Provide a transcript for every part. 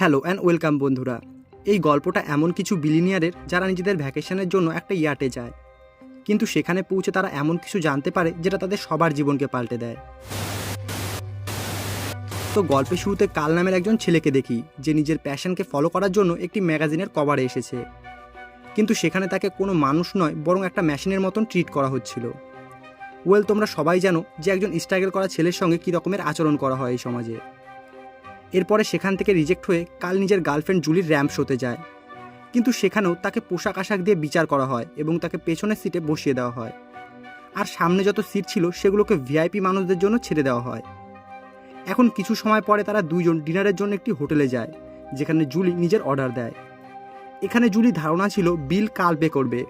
Hello and welcome বন্ধুরা। এই গল্পটা এমন কিছু বিলিনিয়ারের যারা নিজেদের ভ্যাকেশনের জন্য একটা ইয়াটে যায়। কিন্তু সেখানে পৌঁছে তারা এমন কিছু জানতে পারে যেটা তাদের সবার জীবনকে পাল্টে দেয়। তো গল্পের শুরুতে কাল নামের একজন ছেলেকে দেখি, যে নিজের প্যাশনকে ফলো করার জন্য একটি ম্যাগাজিনের কভারে এসেছে। কিন্তু সেখানে তাকে কোনো মানুষ নয়, বরং একটা মেশিনের মতন ট্রিট করা হচ্ছিল। ওয়েল তোমরা সবাই জানো যে একজন স্ট্রাগল করা ছেলের সঙ্গে কী রকমের আচরণ করা হয় এই সমাজে। এরপরে সেখান থেকে রিজেক্ট হয়ে কাল নিজের গার্লফ্রেন্ড জুলির র্যাম্প শোতে যায়। কিন্তু সেখানেও তাকে পোশাক আশাক দিয়ে বিচার করা হয় এবং তাকে পেছনের সিটে বসিয়ে দেওয়া হয়। আর সামনে যত সিট ছিল সেগুলোকে ভিআইপি মানুষদের জন্য ছেড়ে দেওয়া হয়। এখন কিছু সময় পরে তারা দুইজন ডিনারের জন্য একটি হোটেলে যায়, যেখানে জুলি নিজের অর্ডার দেয়। এখানে জুলি ধারণা ছিল বিল কাল পে করবে।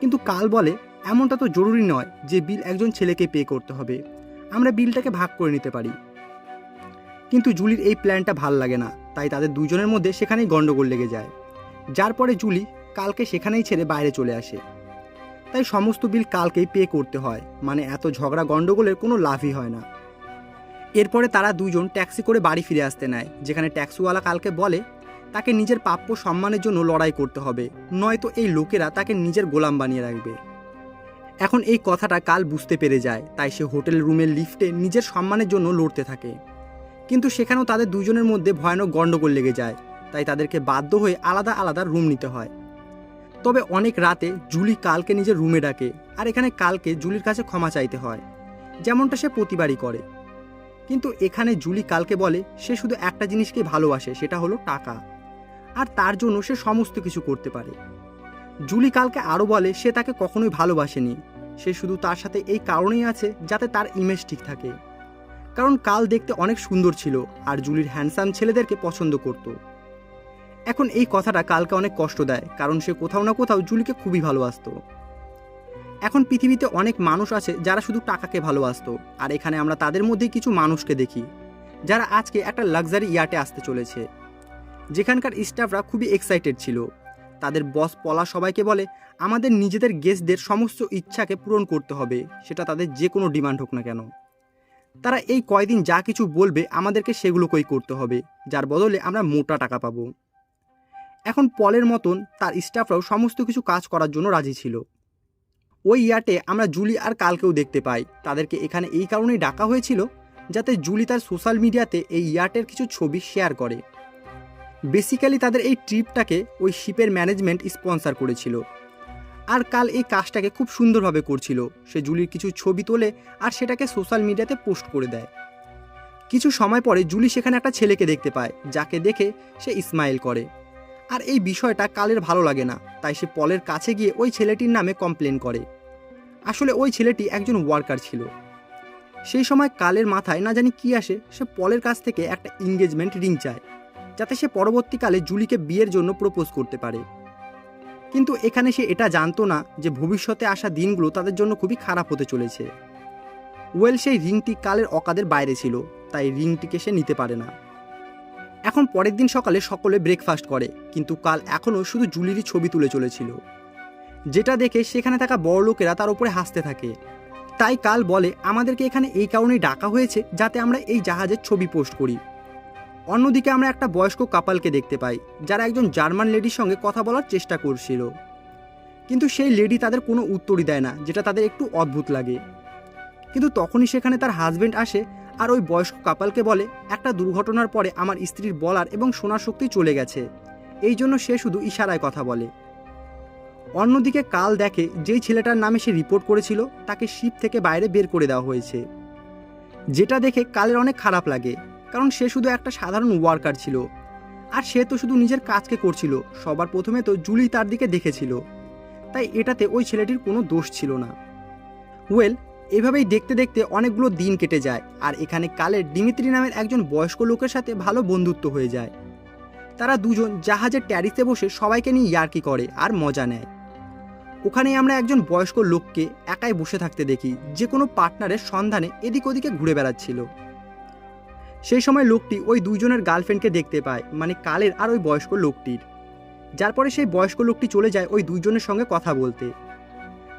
কিন্তু কাল বলে, এমনটা তো জরুরি নয় যে বিল একজন ছেলেকে পে করতে হবে। আমরা বিলটাকে ভাগ করে নিতে পারি। কিন্তু জুলির এই প্ল্যানটা ভালো লাগে না, তাই তাদের দুজনের মধ্যে সেখানেই গন্ডগোল লেগে যায়। যার পরে জুলি কালকে সেখানেই ছেড়ে বাইরে চলে আসে। তাই সমস্ত বিল কালকেই পে করতে হয় মানে এত ঝগড়া গন্ডগোলের কোনো লাভই হয় না। এরপরে তারা দুজন ট্যাক্সি করে বাড়ি ফিরে আসতে নেয়, যেখানে ট্যাক্সিওয়ালা কালকে বলে, তাকে নিজের প্রাপ্য সম্মানের জন্য লড়াই করতে হবে, নয়তো এই লোকেরা তাকে নিজের গোলাম বানিয়ে রাখবে। এখন এই কথাটা কাল বুঝতে পেরে যায়, তাই সে হোটেল রুমের লিফটে নিজের সম্মানের জন্য লড়তে থাকে। কিন্তু সেখানেও তাদের দুজনের মধ্যে ভয়ানক গণ্ডগোল লেগে যায়, তাই তাদেরকে বাধ্য হয়ে আলাদা আলাদা রুম নিতে হয়। তবে অনেক রাতে জুলি কালকে নিজের রুমে ডাকে, আর এখানে কালকে জুলির কাছে ক্ষমা চাইতে হয়, যেমনটা সে প্রতিবারই করে। কিন্তু এখানে জুলি কালকে বলে, সে শুধু একটা জিনিসকে ভালোবাসে, সেটা হলো টাকা। আর তার জন্য সে সমস্ত কিছু করতে পারে। জুলি কালকে আরও বলে, সে তাকে কখনোই ভালোবাসেনি। সে শুধু তার সাথে এই কারণেই আছে, যাতে তার ইমেজ ঠিক থাকে। কারণ কাল দেখতে অনেক সুন্দর ছিল আর জুলির হ্যান্ডসাম ছেলেদেরকে পছন্দ করত। এখন এই কথাটা কালকে অনেক কষ্ট দেয়, কারণ সে কোথাও না কোথাও জুলিকে খুবই ভালোবাসতো। এখন পৃথিবীতে অনেক মানুষ আছে যারা শুধু টাকাকে ভালোবাসতো, আর এখানে আমরা তাদের মধ্যে কিছু মানুষকে দেখি, যারা আজকে একটা লাক্সারি ইয়াটে আসতে চলেছে। যেখানকার স্টাফরা খুবই এক্সাইটেড ছিল। তাদের বস পলা সবাইকে বলে, আমাদের নিজেদের গেস্টদের সমস্ত ইচ্ছাকে পূরণ করতে হবে, সেটা তাদের যে কোনো ডিমান্ড হোক না কেন। তারা এই কয়দিন যা কিছু বলবে আমাদেরকে সেগুলোকেই করতে হবে, যার বদলে আমরা মোটা টাকা পাবো। এখন পলের মতন তার স্টাফরাও সমস্ত কিছু কাজ করার জন্য রাজি ছিল। ওই ইয়াটে আমরা জুলি আর কালকেও দেখতে পাই, তাদেরকে এখানে এই কারণেই ডাকা হয়েছিল যাতে জুলি তার সোশ্যাল মিডিয়াতে এই ইয়াটের কিছু ছবি শেয়ার করে। বেসিক্যালি তাদের এই ট্রিপটাকে ওই শিপের ম্যানেজমেন্ট স্পন্সার করেছিল। আর কাল এই কাজটাকে খুব সুন্দরভাবে করছিল। সে জুলির কিছু ছবি তোলে আর সেটাকে সোশ্যাল মিডিয়াতে পোস্ট করে দেয়। কিছু সময় পরে জুলি সেখানে একটা ছেলেকে দেখতে পায়, যাকে দেখে সে ইসমাইল করে। আর এই বিষয়টা কালের ভালো লাগে না, তাই সে পলের কাছে গিয়ে ওই ছেলেটির নামে কমপ্লেন করে। আসলে ওই ছেলেটি একজন ওয়ার্কার ছিল। সেই সময় কালের মাথায় না জানি কি আসে, সে পলের কাছ থেকে একটা এঙ্গেজমেন্ট রিং চায়, যাতে সে পরবর্তীকালে জুলিকে বিয়ের জন্য প্রপোজ করতে পারে। কিন্তু এখানে সে এটা জানতো না যে ভবিষ্যতে আসা দিনগুলো তাদের জন্য খুবই খারাপ হতে চলেছে। ওয়েল, সেই রিংটি কালের অকাদের বাইরে ছিল, তাই রিংটিকে সে নিতে পারে না। এখন পরের দিন সকালে সকলে ব্রেকফাস্ট করে, কিন্তু কাল এখনও শুধু জুলিরই ছবি তুলে চলেছিল। যেটা দেখে সেখানে থাকা বড় লোকেরা তার উপরে হাসতে থাকে। তাই কাল বলে, আমাদেরকে এখানে এই কারণেই ডাকা হয়েছে যাতে আমরা এই জাহাজের ছবি পোস্ট করি। অন্যদিকে আমরা একটা বয়স্ক কাপালকে দেখতে পাই, যারা একজন জার্মান লেডির সঙ্গে কথা বলার চেষ্টা করছিল। কিন্তু সেই লেডি তাদের কোনো উত্তরই দেয় না, যেটা তাদের একটু অদ্ভুত লাগে। কিন্তু তখনই সেখানে তার হাজবেন্ড আসে আর ওই বয়স্ক কাপালকে বলে, একটা দুর্ঘটনার পরে আমার স্ত্রীর বলার এবং শোনার শক্তি চলে গেছে। এই জন্য সে শুধু ইশারায় কথা বলে। অন্যদিকে কাল দেখে যেই ছেলেটার নামে সে রিপোর্ট করেছিল, তাকে শিপ থেকে বাইরে বের করে দেওয়া হয়েছে। যেটা দেখে কালের অনেক খারাপ লাগে। কারণ সে শুধু একটা সাধারণ ওয়ার্কার ছিল। আর সে তো শুধু নিজের কাজকে করছিল, সবার প্রথমে তো জুলি তার দিকে দেখেছিল। তাই এটাতে ওই ছেলেটির কোনো দোষ ছিল না। ওয়েল এভাবেই দেখতে দেখতে অনেকগুলো দিন কেটে যায়, আর এখানে কালের ডিমিত্রি নামের একজন বয়স্ক লোকের সাথে ভালো বন্ধুত্ব হয়ে যায়। তারা দুজন জাহাজের ট্যারিসে বসে সবাইকে নিয়ে ইয়ার্কি করে আর মজা নেয়। ওখানেই আমরা একজন বয়স্ক লোককে একাই বসে থাকতে দেখি, যে কোনো পার্টনারের সন্ধানে এদিক ওদিকে ঘুরে বেড়াচ্ছিল। সেই সময় লোকটি ওই দুইজনের গার্লফ্রেন্ডকে দেখতে পায় মানে কালের আর ওই বয়স্ক লোকটির। যার পরে সেই বয়স্ক লোকটি চলে যায় ওই দুইজনের সঙ্গে কথা বলতে।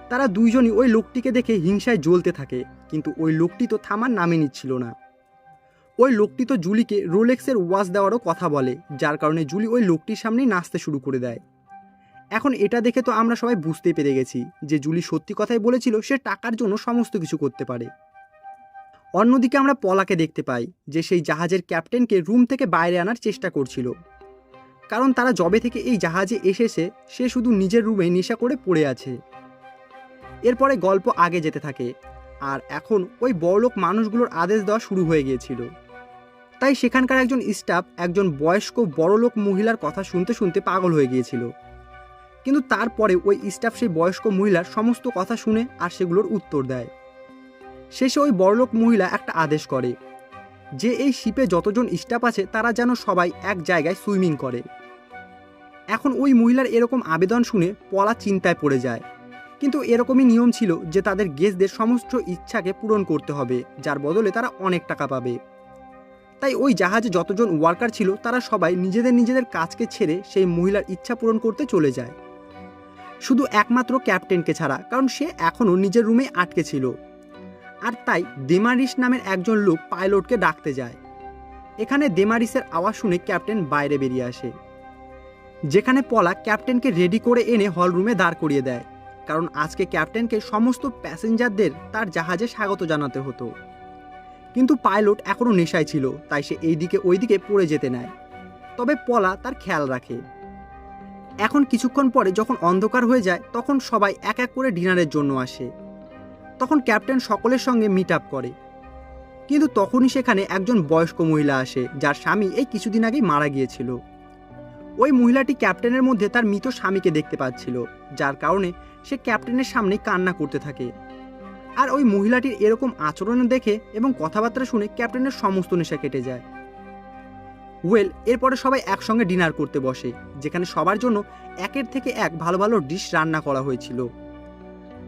তারা দুইজনই ওই লোকটিকে দেখে হিংসায় জ্বলতে থাকে, কিন্তু ওই লোকটি তো থামার নামে নিচ্ছিল না। ওই লোকটি তো জুলিকে রোলেক্সের ওয়াচ দেওয়ারও কথা বলে, যার কারণে জুলি ওই লোকটির সামনেই নাচতে শুরু করে দেয়। এখন এটা দেখে তো আমরা সবাই বুঝতেই পেরে গেছি যে জুলি সত্যি কথাই বলেছিল সে টাকার জন্য সমস্ত কিছু করতে পারে। অন্যদিকে আমরা পলাকে দেখতে পাই, যে সেই জাহাজের ক্যাপ্টেনকে রুম থেকে বাইরে আনার চেষ্টা করছিল। কারণ তারা জবে থেকে এই জাহাজে এসেছে, সে শুধু নিজের রুমে নেশা করে পড়ে আছে। এরপরে গল্প আগে যেতে থাকে, আর এখন ওই বড়লোক মানুষগুলোর আদেশ দেওয়া শুরু হয়ে গিয়েছিল। তাই সেখানকার একজন স্টাফ, একজন বয়স্ক বড়লোক মহিলার কথা শুনতে শুনতে পাগল হয়ে গিয়েছিল। কিন্তু তারপরে ওই স্টাফ সেই বয়স্ক মহিলার সমস্ত কথা শুনে আর সেগুলোর উত্তর দেয়। শেষে ওই বড়লোক মহিলা একটা আদেশ করে যে এই শিপে যতজন স্টাফ আছে তারা যেন সবাই এক জায়গায় সুইমিং করে। এখন ওই মহিলার এরকম আবেদন শুনে পলা চিন্তায় পড়ে যায়। কিন্তু এরকমই নিয়ম ছিল যে তাদের গেস্টদের সমস্ত ইচ্ছাকে পূরণ করতে হবে, যার বদলে তারা অনেক টাকা পাবে। তাই ওই জাহাজে যতজন ওয়ার্কার ছিল তারা সবাই নিজেদের নিজেদের কাজকে ছেড়ে সেই মহিলার ইচ্ছা পূরণ করতে চলে যায়। শুধু একমাত্র ক্যাপ্টেনকে ছাড়া, কারণ সে এখনও নিজের রুমে আটকে ছিল। আর তাই দেমারিস নামের একজন লোক পাইলটকে ডাকতে যায়। এখানে দেমারিসের আওয়াজ শুনে ক্যাপ্টেন বাইরে বেরিয়ে আসে। যেখানে পলা ক্যাপ্টেনকে রেডি করে এনে হল রুমে দাঁড় করিয়ে দেয়, কারণ আজকে ক্যাপ্টেনকে সমস্ত প্যাসেঞ্জারদের তার জাহাজে স্বাগত জানাতে হতো। কিন্তু পাইলট এখনও নেশায় ছিল, তাই সে এইদিকে ওইদিকে পড়ে যেতে নেয়। তবে পলা তার খেয়াল রাখে। এখন কিছুক্ষণ পরে যখন অন্ধকার হয়ে যায়, তখন সবাই এক এক করে ডিনারের জন্য আসে। তখন ক্যাপ্টেন সকলের সঙ্গে মিট আপ করে। কিন্তু তখনই সেখানে একজন বয়স্ক মহিলা আসে, যার স্বামী এই কিছুদিন আগেই মারা গিয়েছিল। ওই মহিলাটি ক্যাপ্টেনের মধ্যে তার মৃত স্বামীকে দেখতে পাচ্ছিল, যার কারণে সে ক্যাপ্টেনের সামনে কান্না করতে থাকে। আর ওই মহিলাটির এরকম আচরণ দেখে এবং কথাবার্তা শুনে ক্যাপ্টেনের সমস্ত নেশা কেটে যায়। ওয়েল, এরপরে সবাই একসঙ্গে ডিনার করতে বসে, যেখানে সবার জন্য একের থেকে এক ভালো ভালো ডিশ রান্না করা হয়েছিল।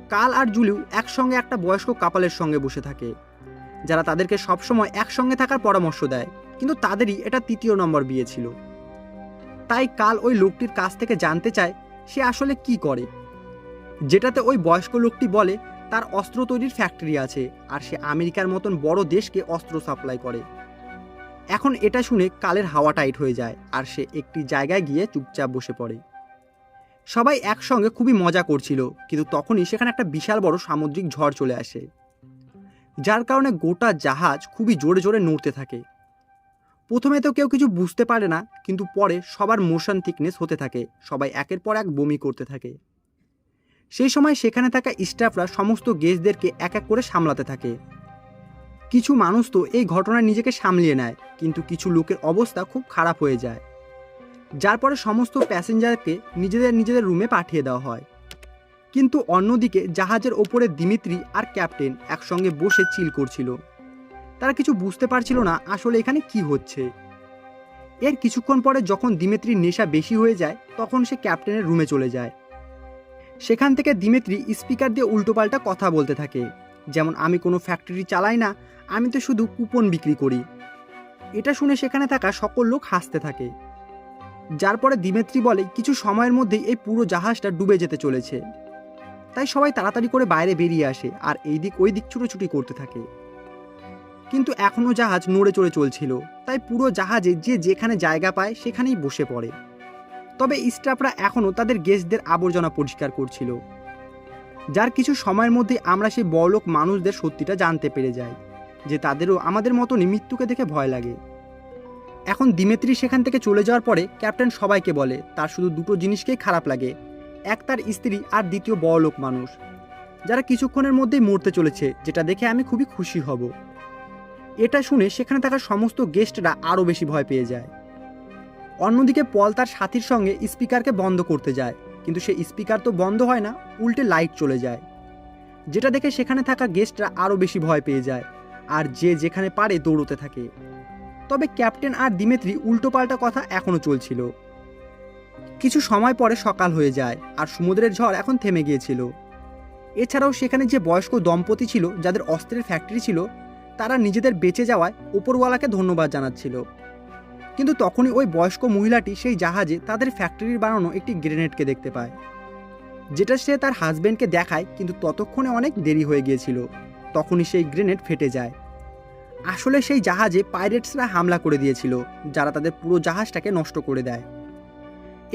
কাল আর জুলিও একসঙ্গে একটা বয়স্ক কাপালের সঙ্গে বসে থাকে। যারা তাদেরকে সবসময় একসঙ্গে থাকার পরামর্শ দেয়, কিন্তু তাদেরই এটা তৃতীয় নম্বর বিয়ে ছিল। তাই কাল ওই লোকটির কাছ থেকে জানতে চায়, সে আসলে কি করে। যেটাতে ওই বয়স্ক লোকটি বলে, তার অস্ত্র তৈরির ফ্যাক্টরি আছে, আর সে আমেরিকার মতন বড় দেশকে অস্ত্র সাপ্লাই করে। এখন এটা শুনে কালের হাওয়া টাইট হয়ে যায়, আর সে একটি জায়গায় গিয়ে চুপচাপ বসে পড়ে। সবাই একসঙ্গে খুবই মজা করছিল, কিন্তু তখনই সেখানে একটা বিশাল বড় সামুদ্রিক ঝড় চলে আসে, যার কারণে গোটা জাহাজ খুবই জোরে জোরে নড়তে থাকে। প্রথমে তো কেউ কিছু বুঝতে পারে না, কিন্তু পরে সবার মোশন থিকনেস হতে থাকে, সবাই একের পর এক বমি করতে থাকে। সেই সময় সেখানে থাকা স্টাফরা সমস্ত গেস্টদেরকে এক এক করে সামলাতে থাকে। কিছু মানুষ তো এই ঘটনায় নিজেকে সামলিয়ে নেয়, কিন্তু কিছু লোকের অবস্থা খুব খারাপ হয়ে যায়। যার পরে সমস্ত প্যাসেঞ্জারকে নিজেদের নিজেদের রুমে পাঠিয়ে দেওয়া হয়। কিন্তু অন্যদিকে জাহাজের ওপরে দিমিত্রি আর ক্যাপ্টেন একসঙ্গে বসে চিল করছিল। তারা কিছু বুঝতে পারছিল না আসলে এখানে কি হচ্ছে। এর কিছুক্ষণ পরে যখন দিমিত্রির নেশা বেশি হয়ে যায়, তখন সে ক্যাপ্টেনের রুমে চলে যায়। সেখান থেকে দিমিত্রি স্পিকার দিয়ে উল্টোপাল্টা কথা বলতে থাকে, যেমন, আমি কোনো ফ্যাক্টরি চালাই না, আমি তো শুধু কুপন বিক্রি করি। এটা শুনে সেখানে থাকা সকল লোক হাসতে থাকে। যার পরে দিমেত্রি বলে, কিছু সময়ের মধ্যেই এই পুরো জাহাজটা ডুবে যেতে চলেছে। তাই সবাই তাড়াতাড়ি করে বাইরে বেরিয়ে আসে আর এই দিক ওই দিক ছুটোছুটি করতে থাকে। কিন্তু এখনও জাহাজ নড়ে চড়ে চলছিল, তাই পুরো জাহাজে যে যেখানে জায়গা পায় সেখানেই বসে পড়ে। তবে স্টাফরা এখনও তাদের গেস্টদের আবর্জনা পরিষ্কার করছিল, যার কিছু সময়ের মধ্যে আমরা সেই বড়লোক মানুষদের সত্যিটা জানতে পেরে যাই, যে তাদেরও আমাদের মতনই মৃত্যুকে দেখে ভয় লাগে। এখন দিমেত্রি সেখান থেকে চলে যাওয়ার পরে ক্যাপ্টেন সবাইকে বলে, তার শুধু দুটো জিনিসকেই খারাপ লাগে, এক তার স্ত্রী আর দ্বিতীয় বড়লোক মানুষ, যারা কিছুক্ষণের মধ্যেই মরতে চলেছে, যেটা দেখে আমি খুবই খুশি হব। এটা শুনে সেখানে থাকা সমস্ত গেস্টরা আরও বেশি ভয় পেয়ে যায়। অন্যদিকে পল তার সাথীর সঙ্গে স্পিকারকে বন্ধ করতে যায়, কিন্তু সে স্পিকার তো বন্ধ হয় না, উল্টে লাইট চলে যায়। যেটা দেখে সেখানে থাকা গেস্টরা আরও বেশি ভয় পেয়ে যায়, আর যে যেখানে পারে দৌড়তে থাকে। তবে ক্যাপ্টেন আর দিমেত্রি উল্টোপাল্টা কথা এখনও চলছিল। কিছু সময় পরে সকাল হয়ে যায় আর সমুদ্রের ঝড় এখন থেমে গিয়েছিল। এছাড়াও সেখানে যে বয়স্ক দম্পতি ছিল, যাদের অস্ত্রের ফ্যাক্টরি ছিল, তারা নিজেদের বেঁচে যাওয়ায় ওপরওয়ালাকে ধন্যবাদ জানাচ্ছিল। কিন্তু তখনই ওই বয়স্ক মহিলাটি সেই জাহাজে তাদের ফ্যাক্টরির বানানো একটি গ্রেনেডকে দেখতে পায়, যেটা সে তার হাজব্যান্ডকে দেখায়, কিন্তু ততক্ষণে অনেক দেরি হয়ে গিয়েছিল। তখনই সেই গ্রেনেড ফেটে যায়। আসলে সেই জাহাজে পাইরেটসরা হামলা করে দিয়েছিল, যারা তাদের পুরো জাহাজটাকে নষ্ট করে দেয়।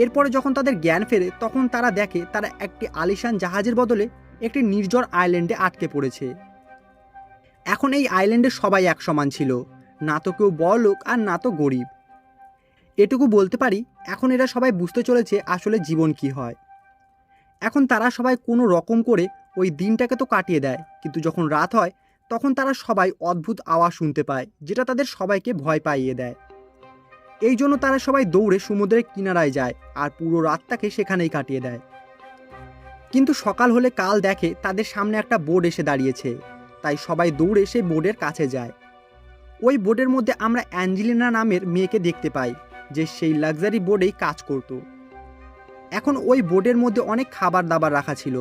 এরপরে যখন তাদের জ্ঞান ফেরে, তখন তারা দেখে তারা একটি আলিশান জাহাজের বদলে একটি নির্জর আইল্যান্ডে আটকে পড়েছে। এখন এই আইল্যান্ডে সবাই এক সমান ছিল, না তো কেউ বড়লোক আর না তো গরিব। এটুকু বলতে পারি, এখন এরা সবাই বুঝতে চলেছে আসলে জীবন কি হয়। এখন তারা সবাই কোনো রকম করে ওই দিনটাকে তো কাটিয়ে দেয়, কিন্তু যখন রাত হয় তখন তারা সবাই অদ্ভুত আওয়াজ শুনতে পায়, যেটা তাদের সবাইকে ভয় পাইয়ে দেয়। এই জন্য তারা সবাই দৌড়ে সমুদ্রের কিনারায় যায় আর পুরো রাতটাকে সেখানেই কাটিয়ে দেয়। কিন্তু সকাল হলে কাল দেখে তাদের সামনে একটা বোর্ড এসে দাঁড়িয়েছে, তাই সবাই দৌড়ে সেই বোর্ডের কাছে যায়। ওই বোর্ডের মধ্যে আমরা অ্যাঞ্জেলিনা নামের মেয়েকে দেখতে পাই, যে সেই লাক্সারি বোর্ডেই কাজ করত। এখন ওই বোর্ডের মধ্যে অনেক খাবার দাবার রাখা ছিল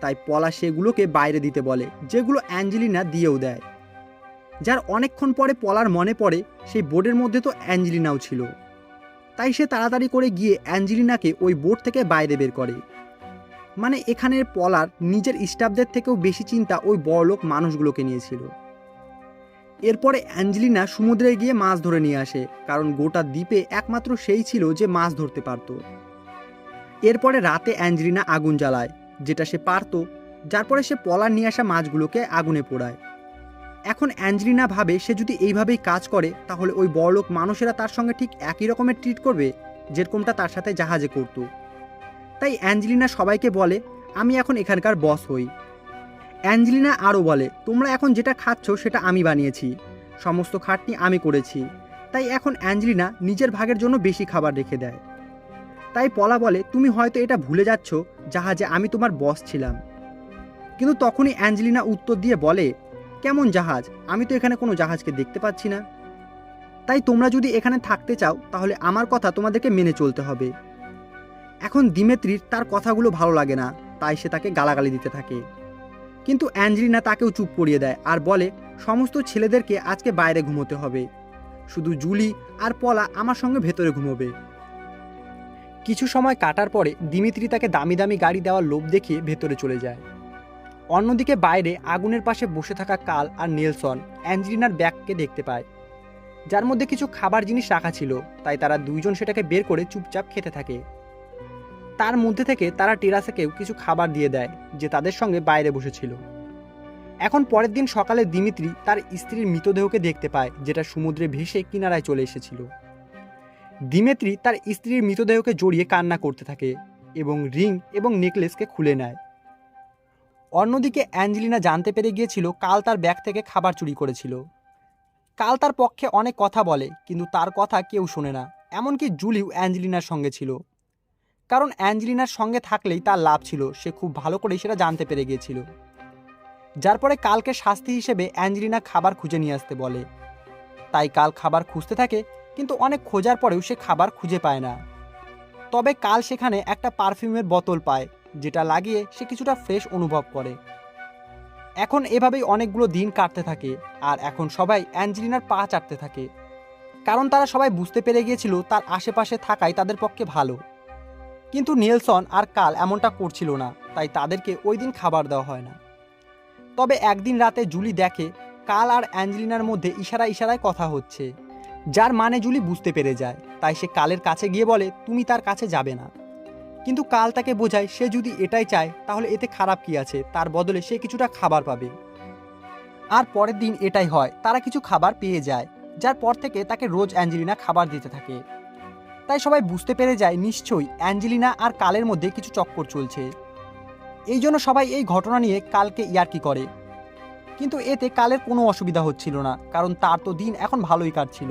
তাই পলা সেগুলোকে বাইরে দিতে বলে, যেগুলো অ্যাঞ্জেলিনা দিয়েও দেয়। যার অনেকক্ষণ পরে পলার মনে পড়ে, সেই বোর্ডের মধ্যে তো অ্যাঞ্জেলিনাও ছিল। তাই সে তাড়াতাড়ি করে গিয়ে অ্যাঞ্জেলিনাকে ওই বোর্ড থেকে বাইরে বের করে। মানে এখানের পলার নিজের স্টাফদের থেকেও বেশি চিন্তা ওই বড়লোক মানুষগুলোকে নিয়েছিল। এরপরে অ্যাঞ্জেলিনা সমুদ্রে গিয়ে মাছ ধরে নিয়ে আসে, কারণ গোটা দ্বীপে একমাত্র সেই ছিল যে মাছ ধরতে পারত। এরপরে রাতে অ্যাঞ্জেলিনা আগুন জ্বালায়। যেটা সে পারত, যার পরে সে পলার নিয়ে আসা মাছগুলোকে আগুনে পোড়ায়। এখন অ্যাঞ্জেলিনা ভাবে সে যদি এইভাবেই কাজ করে, তাহলে ওই বড়লোক মানুষেরা তার সঙ্গে ঠিক একই রকমের ট্রিট করবে, যেরকমটা তার সাথে জাহাজে করত। তাই অ্যাঞ্জেলিনা সবাইকে বলে, আমি এখন এখানকার বস হই। অ্যাঞ্জেলিনা আরও বলে, তোমরা এখন যেটা খাচ্ছ, সেটা আমি বানিয়েছি। সমস্ত খাটনি আমি করেছি। তাই এখন অ্যাঞ্জেলিনা নিজের ভাগের জন্য বেশি খাবার রেখে দেয়। তাই পলা বলে, তুমি হয়তো এটা ভুলে যাচ্ছ, জাহাজে আমি তোমার বস ছিলাম। কিন্তু তখনই অ্যাঞ্জেলিনা উত্তর দিয়ে বলে, কেমন জাহাজ? আমি তো এখানে কোনো জাহাজকে দেখতে পাচ্ছি না। তাই তোমরা যদি এখানে থাকতে চাও, তাহলে আমার কথা তোমাদেরকে মেনে চলতে হবে। এখন দিমেত্রির তার কথাগুলো ভালো লাগে না, তাই সে তাকে গালাগালি দিতে থাকে। কিন্তু অ্যাঞ্জেলিনা তাকেও চুপ করিয়ে দেয় আর বলে, সমস্ত ছেলেদেরকে আজকে বাইরে ঘুমোতে হবে। শুধু জুলি আর পলা আমার সঙ্গে ভেতরে ঘুমোবে। কিছু সময় কাটার পরে দিমিত্রি তাকে দামি দামি গাড়ি দেওয়ার লোভ দেখিয়ে ভেতরে চলে যায়। অন্যদিকে বাইরে আগুনের পাশে বসে থাকা কাল আর নেলসন অ্যাঞ্জেলিনার ব্যাগকে দেখতে পায়। যার মধ্যে কিছু খাবার জিনিস রাখা ছিল, তাই তারা দুইজন সেটাকে বের করে চুপচাপ খেতে থাকে। তার মধ্যে থেকে তারা টেরাসাকেও কিছু খাবার দিয়ে দেয়, যে তাদের সঙ্গে বাইরে বসেছিল। এখন পরের দিন সকালে দিমিত্রি তার স্ত্রীর মৃতদেহকে দেখতে পায়, যেটা সমুদ্রে ভেসে কিনারায় চলে এসেছিল। দিমেত্রি তার স্ত্রীর মৃতদেহকে জড়িয়ে কান্না করতে থাকে এবং রিং এবং নেকলেসকে খুলে নেয়। অন্যদিকে অ্যাঞ্জেলিনা জানতে পেরে গিয়েছিল কাল তার ব্যাগ থেকে খাবার চুরি করেছিল। কাল তার পক্ষে অনেক কথা বলে, কিন্তু তার কথা কেউ শোনে না, এমনকি জুলিও অ্যাঞ্জেলিনার সঙ্গে ছিল। কারণ অ্যাঞ্জেলিনার সঙ্গে থাকলেই তার লাভ ছিল, সে খুব ভালো করেই সেটা জানতে পেরে গিয়েছিল। যার পরে কালকে শাস্তি হিসেবে অ্যাঞ্জেলিনা খাবার খুঁজে নিয়ে আসতে বলে তাই কাল খাবার খুঁজতে থাকে, কিন্তু অনেক খোঁজার পরেও সে খাবার খুঁজে পায় না। তবে কাল সেখানে একটা পারফিউমের বোতল পায়, যেটা লাগিয়ে সে কিছুটা ফ্রেশ অনুভব করে। এখন এভাবেই অনেকগুলো দিন কাটতে থাকে, আর এখন সবাই অ্যাঞ্জেলিনার পা চাটতে থাকে। কারণ তারা সবাই বুঝতে পেরে গিয়েছিল তার আশেপাশে থাকাই তাদের পক্ষে ভালো। কিন্তু নেলসন আর কাল এমনটা করছিল না, তাই তাদেরকে ওই দিন খাবার দেওয়া হয় না। তবে একদিন রাতে জুলি দেখে কাল আর অ্যাঞ্জেলিনার মধ্যে ইশারা ইশারায় কথা হচ্ছে। যার মানে জুলি বুঝতে পেরে যায়, তাই সে কালের কাছে গিয়ে বলে, তুমি তার কাছে যাবে না। কিন্তু কাল তাকে বোঝায়, সে যদি এটাই চায়, তাহলে এতে খারাপ কি আছে? তার বদলে সে কিছুটা খাবার পাবে। আর পরের দিন এটাই হয়, তারা কিছু খাবার পেয়ে যায়, যার পর থেকে তাকে রোজ অ্যাঞ্জেলিনা খাবার দিতে থাকে। তাই সবাই বুঝতে পেরে যায়, নিশ্চয়ই অ্যাঞ্জেলিনা আর কালের মধ্যে কিছু চক্কর চলছে। এই জন্য সবাই এই ঘটনা নিয়ে কালকে ইয়ার্কি করে। কিন্তু এতে কালের কোনো অসুবিধা হচ্ছিল না, কারণ তার তো দিন এখন ভালোই কাটছিল।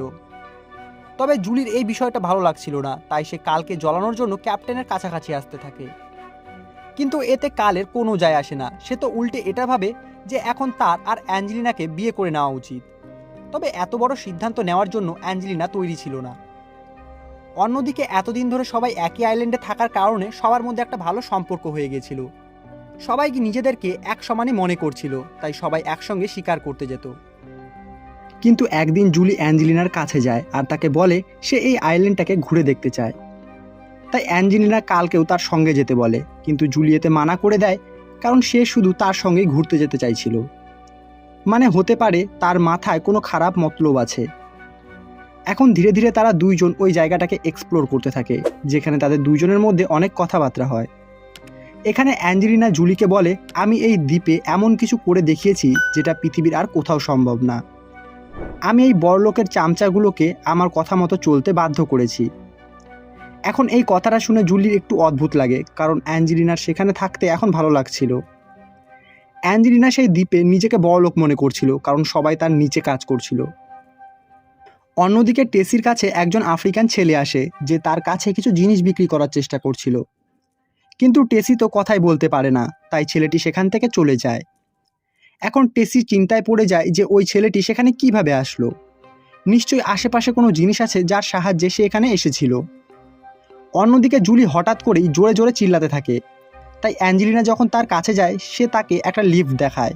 তবে জুলির এই বিষয়টা ভালো লাগছিল না, তাই সে কালকে জ্বলানোর জন্য ক্যাপ্টেনের কাছাকাছি আসতে থাকে। কিন্তু এতে কালের কোনো যায় আসে না, সে তো উল্টে এটা ভাবে যে এখন তার আর অ্যাঞ্জেলিনাকে বিয়ে করে নেওয়া উচিত। তবে এত বড় সিদ্ধান্ত নেওয়ার জন্য অ্যাঞ্জেলিনা তৈরি ছিল না। অন্যদিকে এতদিন ধরে সবাই একই আইল্যান্ডে থাকার কারণে সবার মধ্যে একটা ভালো সম্পর্ক হয়ে গিয়েছিল সবাই নিজেদেরকে এক সমানে মনে করছিল, তাই সবাই একসঙ্গে শিকার করতে যেত। কিন্তু একদিন জুলি অ্যাঞ্জেলিনার কাছে যায় আর তাকে বলে, সে এই আইল্যান্ডটাকে ঘুরে দেখতে চায়। তাই অ্যাঞ্জেলিনা কালকেও তার সঙ্গে যেতে বলে, কিন্তু জুলিয়েতে মানা করে দেয়, কারণ সে শুধু তার সঙ্গেই ঘুরতে যেতে চাইছিল। মানে হতে পারে তার মাথায় কোনো খারাপ মতলব আছে। এখন ধীরে ধীরে তারা দুইজন ওই জায়গাটাকে এক্সপ্লোর করতে থাকে, যেখানে তাদের দুইজনের মধ্যে অনেক কথাবার্তা হয়। এখানে অ্যাঞ্জেলিনা জুলিকে বলে, আমি এই দ্বীপে এমন কিছু করে দেখিয়েছি যেটা পৃথিবীর আর কোথাও সম্ভব না। আমি এই বড়লোকের চামচাগুলোকে আমার কথা মতো চলতে বাধ্য করেছি এখন এই কথাটা শুনে জুলির একটু অদ্ভুত লাগে, কারণ অ্যাঞ্জেলিনার সেখানে থাকতে এখন ভালো লাগছিল। অ্যাঞ্জেলিনা সেই দ্বীপে নিজেকে বড়লোক মনে করছিল, কারণ সবাই তার নিচে কাজ করছিল। অন্যদিকে টেসির কাছে একজন আফ্রিকান ছেলে আসে, যে তার কাছে কিছু জিনিস বিক্রি করার চেষ্টা করছিল। কিন্তু টেসি তো কথাই বলতে পারে না, তাই ছেলেটি সেখান থেকে চলে যায়। এখন টেসি চিন্তায় পড়ে যায় যে ওই ছেলেটি সেখানে কীভাবে আসলো। নিশ্চয়ই আশেপাশে কোনো জিনিস আছে যার সাহায্যে সে এখানে এসেছিল। অন্যদিকে জুলি হঠাৎ করেই জোরে জোরে চিল্লাতে থাকে। তাই অ্যাঞ্জেলিনা যখন তার কাছে যায়, সে তাকে একটা লিফট দেখায়।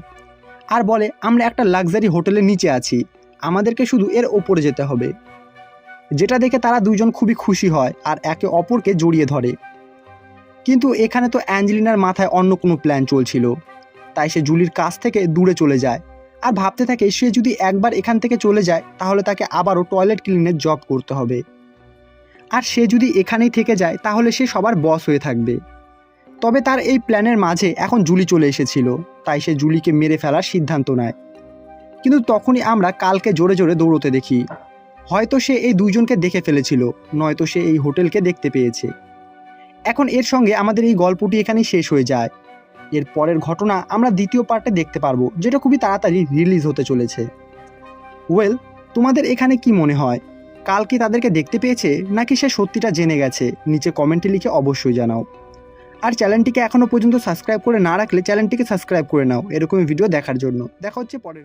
আর বলে, আমরা একটা লাক্সারি হোটেলের নিচে আছি। আমাদেরকে শুধু এর ওপরে যেতে হবে। যেটা দেখে তারা দুইজন খুবই খুশি হয় আর একে অপরকে জড়িয়ে ধরে। কিন্তু এখানে তো অ্যাঞ্জেলিনার মাথায় অন্য কোনো প্ল্যান চলছিল। তাই সে জুলির কাছ থেকে দূরে চলে যায়। আর ভাবতে থাকে, সে যদি একবার এখান থেকে চলে যায়, তাহলে তাকে আবারও টয়লেট ক্লিনের জব করতে হবে। আর সে যদি এখানেই থেকে যায়, তাহলে সে সবার বস হয়ে থাকবে। তবে তার এই প্ল্যানের মাঝে এখন জুলি চলে এসেছিল, তাই সে জুলিকে মেরে ফেলার সিদ্ধান্ত নেয়। কিন্তু তখনই আমরা কালকে জোরে জোরে দৌড়তে দেখি। হয়তো সে এই দুইজনকে দেখে ফেলেছিল, নয়তো সে এই হোটেলকে দেখতে পেয়েছে। এখন এর সঙ্গে আমাদের এই গল্পটি এখানেই শেষ হয়ে যায়। এর পরের ঘটনা আমরা দ্বিতীয় পার্টে দেখতে পারব, যেটা খুবই তাড়াতাড়ি রিলিজ হতে চলেছে। ওয়েল, তোমাদের এখানে কি মনে হয়? কাল কি তাদেরকে দেখতে পেয়েছে, নাকি সে সত্যিটা জেনে গেছে? নিচে কমেন্টে লিখে অবশ্যই জানাও। আর চ্যানেলটিকে এখনও পর্যন্ত সাবস্ক্রাইব করে না রাখলে চ্যানেলটিকে সাবস্ক্রাইব করে নাও, এরকমই ভিডিও দেখার জন্য। দেখা হচ্ছে পরের